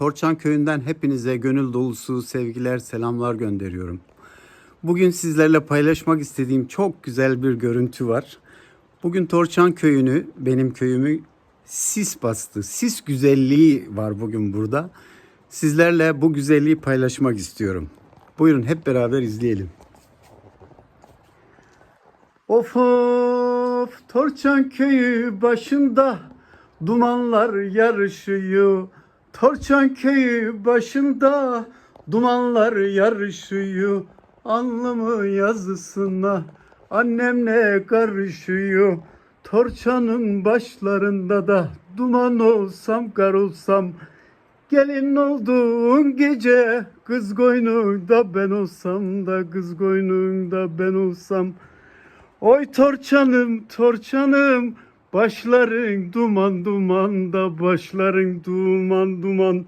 Torçan köyünden hepinize gönül dolusu sevgiler, selamlar gönderiyorum. Bugün sizlerle paylaşmak istediğim çok güzel bir görüntü var. Bugün Torçan köyünü, benim köyümü sis bastı. Sis güzelliği var bugün burada. Sizlerle bu güzelliği paylaşmak istiyorum. Buyurun hep beraber izleyelim. Of of Torçan köyü başında dumanlar yarışıyor. Torçan köyü başında dumanlar yarışıyor. Alnımı yazısına annemle karışıyor. Torçanın başlarında da duman olsam kar olsam Gelin olduğun gece kız koynunda ben olsam da kız koynunda ben olsam Oy torçanım torçanım başların duman duman da başların duman duman